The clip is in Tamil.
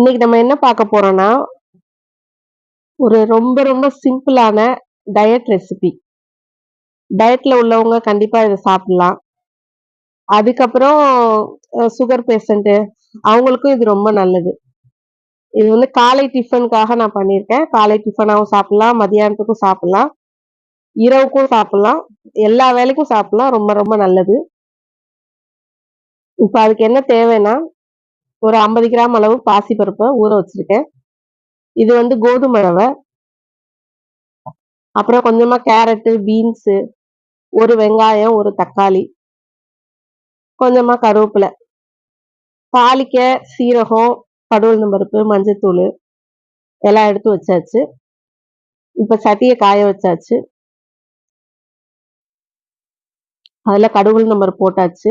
இன்னைக்கு நம்ம என்ன பார்க்க போறோம்னா ஒரு ரொம்ப ரொம்ப சிம்பிளான டயட் ரெசிபி டயட்ல உள்ளவங்க கண்டிப்பா இதை சாப்பிடலாம். அதுக்கப்புறம் சுகர் பேஷண்ட்டு அவங்களுக்கும் இது ரொம்ப நல்லது. இது வந்து காலை டிஃபனுக்காக நான் பண்ணியிருக்கேன். காலை டிஃபனாகவும் சாப்பிடலாம் மதியானத்துக்கும் சாப்பிடலாம் இரவுக்கும் சாப்பிடலாம் எல்லா வேலைக்கும் சாப்பிடலாம் ரொம்ப ரொம்ப நல்லது. இப்போ அதுக்கு என்ன தேவைன்னா ஒரு ஐம்பது கிராம் அளவு பாசிப்பருப்பை ஊற வச்சிருக்கேன். இது வந்து கோதுமை ரவை. அப்புறம் கொஞ்சமாக கேரட்டு பீன்ஸு ஒரு வெங்காயம் ஒரு தக்காளி. கொஞ்சமாக கருவேப்பிலை. தாளிக்க சீரகம் கடவுள் பருப்பு மஞ்சத்தூள் எல்லாம் எடுத்து வச்சாச்சு. இப்போ சட்டியை காய வச்சாச்சு. அதில் கடுகுள் நம்பர் போட்டாச்சு.